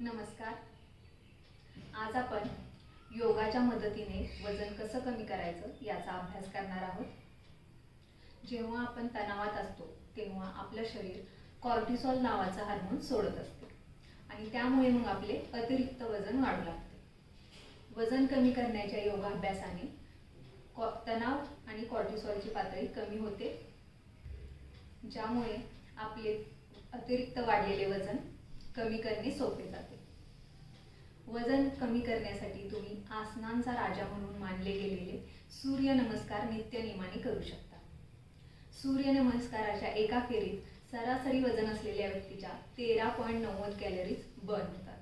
नमस्कार. आज आपण योगाच्या मदतीने वजन कसं कमी करायचं याचा अभ्यास करणार आहोत. जेव्हा आपण तणावात असतो तेव्हा आपलं शरीर कॉर्टिसॉल नावाचा हार्मोन सोडत असते. आणि त्यामुळे मग आपले अतिरिक्त वजन वाढू लागते. वजन कमी करण्याच्या योगाभ्यासाने कॉ तणाव आणि कॉर्टिसॉलची पातळी कमी होते. ज्यामुळे आपले अतिरिक्त वाढलेले वजन कमी करणे सोपे जाते. वजन कमी करण्यासाठी तुम्ही आसनांचा राजा म्हणून मानले गेलेले सूर्य नमस्कार करू शकता. सूर्य नमस्काराच्या एका फेरीत सरासरी वजन असलेल्या व्यक्तीच्या तेरा पॉईंट नव्वद कॅलरीज बर्न होतात.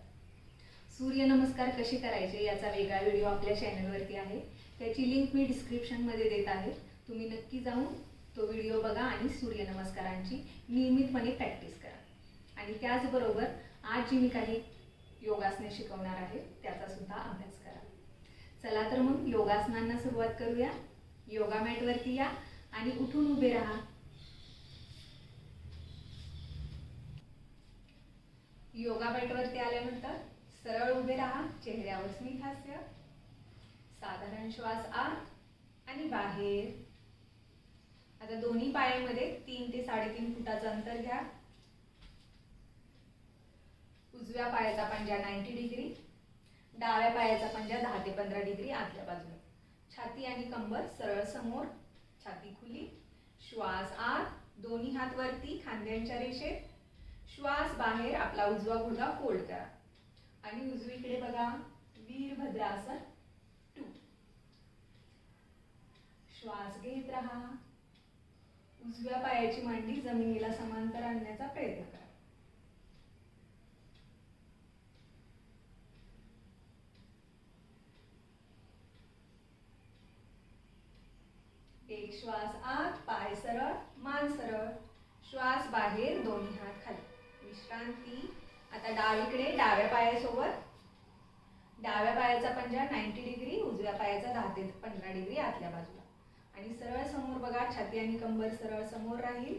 सूर्य नमस्कार कसे करायचे याचा वेगळा व्हिडिओ आपल्या चॅनलवरती आहे. त्याची लिंक मी डिस्क्रिप्शनमध्ये देत आहे. तुम्ही नक्की जाऊन तो व्हिडिओ बघा आणि सूर्यनमस्कारांची नियमितपणे प्रॅक्टिस करा. आणि त्याचबरोबर आज जी मी काही योगासने शिकवणार आहे त्याचा सुद्धा अभ्यास करा. चला तर मग योगासनांना सुरुवात करूया. योगा मॅटवरती या आणि उठून उभे राहा. योगा मॅटवरती आल्यानंतर सरळ उभे राहा चेहऱ्यावर स्मित हास्य. साधारण श्वास आत आणि बाहेर. आता दोन्ही पायामध्ये तीन ते साडेतीन फुटाचं अंतर घ्या. उजव्या पायाचा पंजा नाईन्टी डिग्री डाव्या पायाचा पंजा दहा ते पंधरा डिग्री आतल्या बाजूला. छाती आणि कंबर सरळ समोर छाती खुली. श्वास आत दोन्ही हात वरती खांद्यांच्या रेषेत. श्वास बाहेर आपला उजवा गुडघा फोल्ड करा. आणि उजवीकडे बघा वीरभद्रासन टू श्वास घेत राहा. उजव्या पायाची मांडी जमिनीला समांतर आणण्याचा प्रयत्न करा एक श्वास आत पाय सरळ मान सरळ. श्वास बाहेर दोन्ही हात खाली. विश्रांती. आता डावीकडे डाव्या पायासोबत. डाव्या पायाचा पंजा नाईन्टी डिग्री उजव्या पायाचा दहा ते पंधरा डिग्री आतल्या बाजूला. आणि सरळ समोर बघा छाती आणि कंबर सरळ समोर राहील.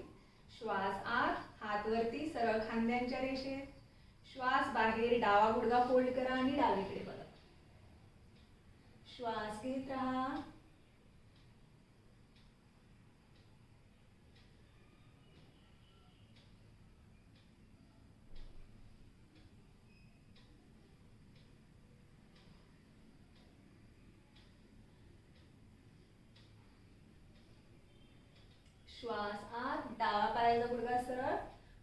श्वास आत हात वरती सरळ खांद्यांच्या रेषेत. श्वास बाहेर डावा गुडगा फोल्ड करा आणि डावीकडे बघा. श्वास घेत राहा. श्वास आत डावा पायाचा गुडघा सरळ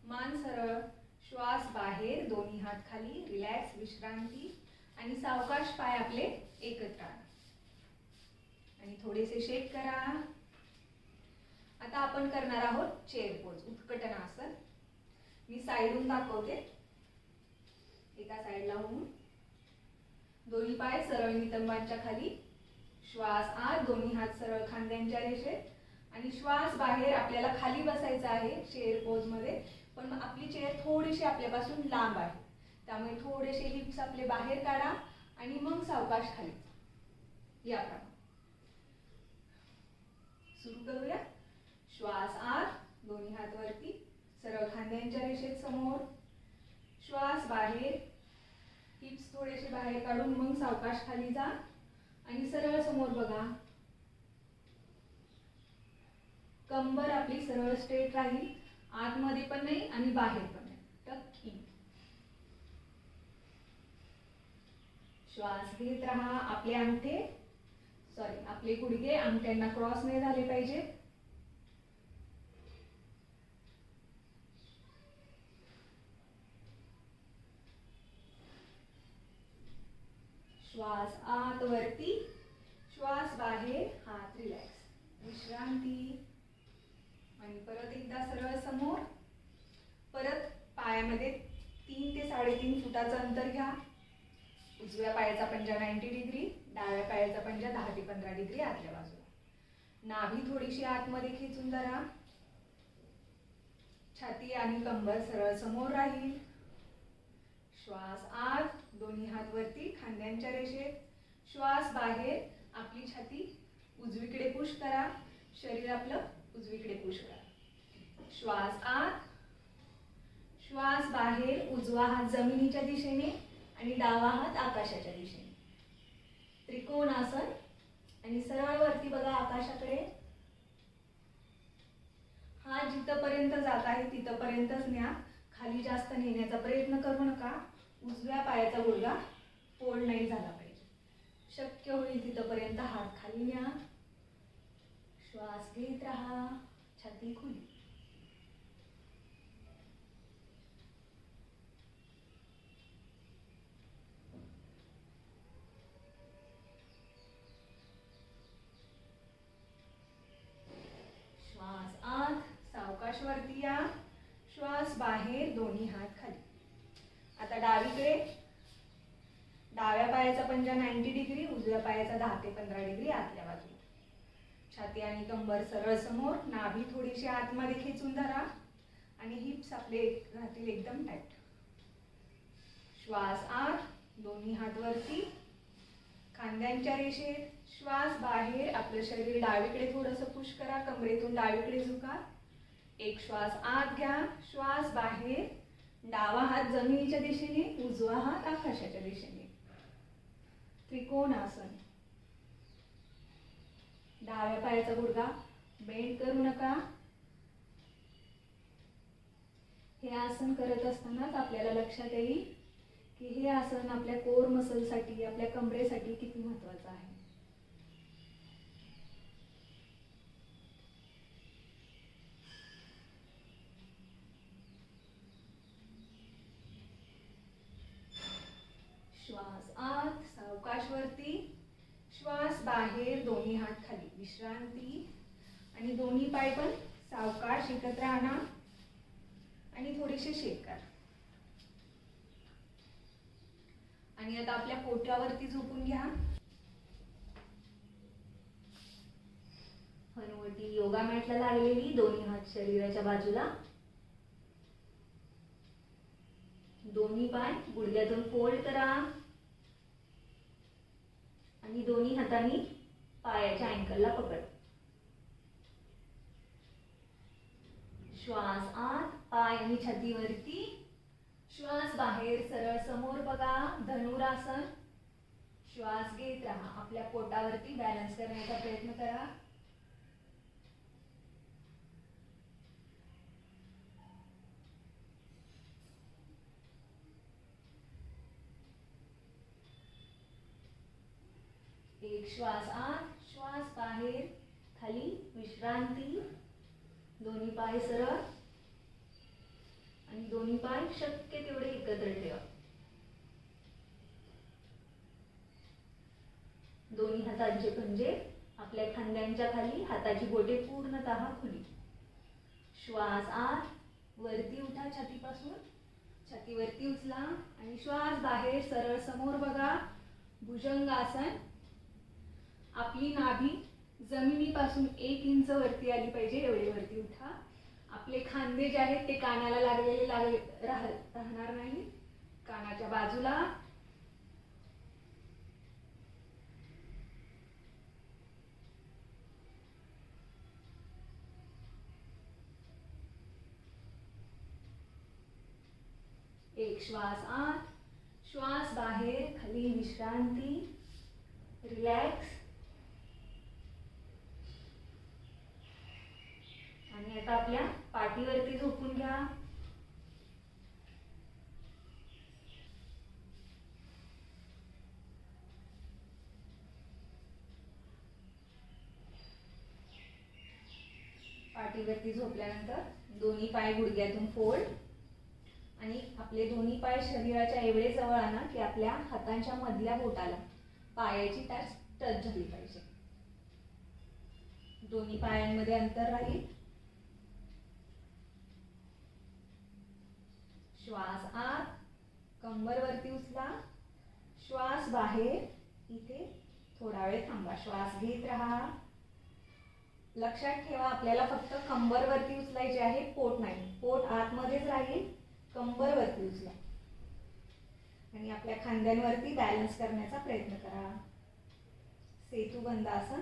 मान सरळ श्वास बाहेर दोन्ही हात खाली रिलॅक्स विश्रांती आणि सावकाश पाय आपले एकत्र आणि. थोडेसे शेक करा. आता आपण करणार आहोत चेअर पोज उत्कटनासन. मी साईडून दाखवते. एका साईडला होऊन. दोन्ही पाय सरळ नितंबांच्या खाली. श्वास आत दोन्ही हात सरळ खांद्यांच्या रेषेत. आणि श्वास बाहेर आपल्याला खाली बसायचा आहे चेअर पोजमध्ये पण आपली चेअर थोडीशी आपल्यापासून लांब आहे. त्यामुळे थोडेसे हिप्स आपले बाहेर काढा आणि मग सावकाश खाली. याप्रमाणे सुरू करूया. श्वास आत दोन्ही हात वरती. सरळ खांद्यांच्या रेषेत समोर. श्वास बाहेर. हिप्स थोडेसे बाहेर काढून मग सावकाश खाली जा. आणि सरळ समोर बघा. कंबर आपली सरळ स्ट्रेट राहील. आतमध्ये पण नाही आणि बाहेर पण नाही. टक इन श्वास घेत राहा आपले अंगठे. सॉरी आपले गुडघे अंगठ्यांना क्रॉस नाही झाले पाहिजे. श्वास आत वरती श्वास बाहेर. हात रिलॅक्स विश्रांती. आणि परत एकदा सरळ समोर परत पायामध्ये तीन ते साडेतीन फुटाचं अंतर घ्या. उजव्या पायाचा पंजा नाईन्टी डिग्री डाव्या पायाचा पंजा दहा ते पंधरा डिग्री आतल्या बाजूला. नाभी थोडीशी आतमध्ये खेचून धरा. छाती आणि कंबर सरळ समोर राहील. श्वास आत दोन्ही हात वरती खांद्यांच्या रेषेत. श्वास बाहेर आपली छाती उजवीकडे पुश करा. शरीर आपलं उजवीकडे पुश करा. श्वास आत श्वास बाहेर उजवा हात जमिनीच्या दिशेने आणि डावा हात आकाशाच्या दिशेने. त्रिकोण आसन आणि सरळ वरती बघा आकाशाकडे. हा जिथपर्यंत जात आहे तिथपर्यंतच न्या. खाली जास्त नेण्याचा प्रयत्न करू नका. उजव्या पायाचा गुडगा फोल्ड नाही झाला पाहिजे. शक्य होईल तिथपर्यंत हात खाली न्या. श्वास घेत राहा छाती खुली. श्वास आत सावकाश वरती या. श्वास बाहेर दोन्ही हात खाली. आता डावीकडे. डाव्या पायाचा पंजा नाईन्टी डिग्री उजव्या पायाचा दहा ते पंधरा डिग्री आतल्या बाजूला. छाती आणि कंबर सरळ समोर नाभी थोडीशी आतमध्ये खेचून धरा आणि हिप्स आपले राहतील एकदम टाईट श्वास आत दोन्ही हात वरती. खांद्यांच्या रेषेत श्वास बाहेर आपलं शरीर डावीकडे थोडंसं पुश करा कमरेतून डावीकडे झुका. एक श्वास आत घ्या श्वास बाहेर. डावा हात जमिनीच्या दिशेने उजवा हात आकाशाच्या दिशेने. त्रिकोणासन. डाव्या पायाचा गुडघा. बेंड करू नका. हे आसन करत असतानाच आपल्याला लक्षात येईल की हे आसन आपल्या कोर मसलसाठी आपल्या कमरेसाठी किती महत्वाचं आहे श्वास आत सावकाश वरती श्वास बाहेर दोन्ही हात खाली. विश्रांती. आणि दोन्ही पाय पण सावकाश एकत्र आणा. आणि थोडेसे शेक करा. आणि आता आपल्या पोटावरती झोपून घ्या. हनुवटी योगा मॅटला लागलेली दोन्ही हात शरीराच्या बाजूला. दोन्ही पाय गुडघ्यातून फोल्ड करा. आणि दोन्ही हातांनी पायाच्या अँकलला पकड. श्वास आत पाय आणि छातीवरती. श्वास बाहेर सरळ समोर बघा. धनुरासन. श्वास घेत राहा. आपल्या पोटावरती बॅलन्स करण्याचा प्रयत्न करा. एक श्वास आत श्वास बाहेर खाली विश्रांती. दोन्ही पाय सरळ. आणि दोन्ही पाय शक्य तेवढे एकत्र ठेवा. दोन्ही हातांचे पंजे आपल्या खांद्यांच्या खाली हाताची बोटे पूर्णतः खुली. श्वास आत वरती उठा छातीपासून. छातीवरती उचला आणि श्वास बाहेर सरळ समोर बघा. भुजंगासन आपली नाभी जमिनीपासून एक इंच वरती आली पाहिजे एवढे वरती उठा. आपले खांदे जे आहेत ते कानाला लागलेले लागले राह राहणार नाही. कानाच्या बाजूला. एक श्वास आत. श्वास बाहेर खाली विश्रांती. रिलॅक्स आणि आता आपल्या पाठीवरती झोपून घ्या. पाठीवरती झोपल्यानंतर दोन्ही पाय गुडघ्यातून फोल्ड आणि आपले दोन्ही पाय शरीराच्या एवढे जवळ आणा की आपल्या हातांच्या मधल्या बोटाला पायाची टच टच झाली पाहिजे. दोन्ही पायांमध्ये अंतर राहील. श्वास आत कंबर वरती उचला. श्वास बाहेर इथे थोडा वेळ थांबा. श्वास घेत राहा. लक्षात ठेवा आपल्याला फक्त कंबर वरती उचलायचे आहे पोट नाही. पोट आतमध्येच राहील कंबर वरती उचला. आणि आपल्या खांद्यांवरती बॅलन्स करण्याचा प्रयत्न करा. सेतू बंद आसन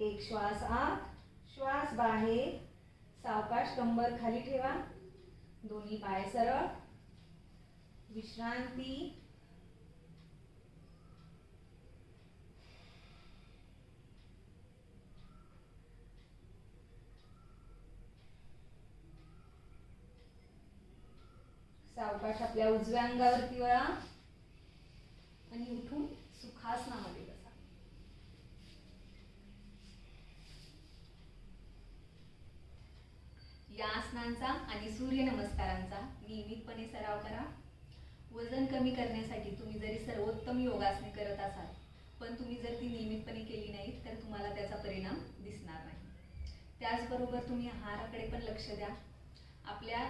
एक श्वास आत श्वास बाहेर. सावकाश कंबर खाली ठेवा. दोन्ही पाय सरळ. विश्रांती. सावकाश आपल्या उजव्या अंगावरती वळा. आणि उठून सुखासनामध्ये या आसनांचा आणि सूर्य नमस्कारांचा नियमितपणे सराव करा. वजन कमी करण्यासाठी तुम्ही जरी सर्वोत्तम योगासने करत असाल पण तुम्ही जर ती नियमितपणे केली नाही तर तुम्हाला त्याचा परिणाम दिसणार नाही. त्याचबरोबर तुम्ही आहाराकडे पण लक्ष द्या. आपल्या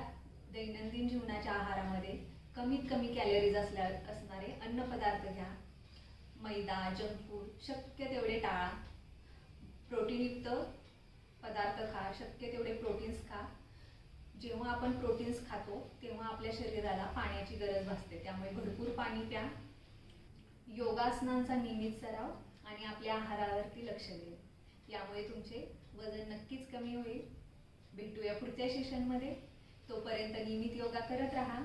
दैनंदिन जीवनाच्या आहारामध्ये कमीत कमी कॅलरीज असल्या असणारे अन्नपदार्थ घ्या. मैदा जंक फूड शक्य तेवढे टाळा. प्रोटीनयुक्त पदार्थ खा शक्य तेवढे प्रोटीन्स खा. जेव्हा आपण प्रोटीन्स खातो तेव्हा आपल्या शरीराला पाण्याची गरज भासते. त्यामुळे भरपूर पाणी प्या. योगासनांचा नियमित सराव आणि आपल्या आहारावरती लक्ष दे यामुळे तुमचे वजन नक्कीच कमी होईल. भेटूया पुढच्या सेशनमध्ये तोपर्यंत नियमित योगा करत राहा.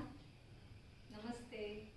नमस्ते.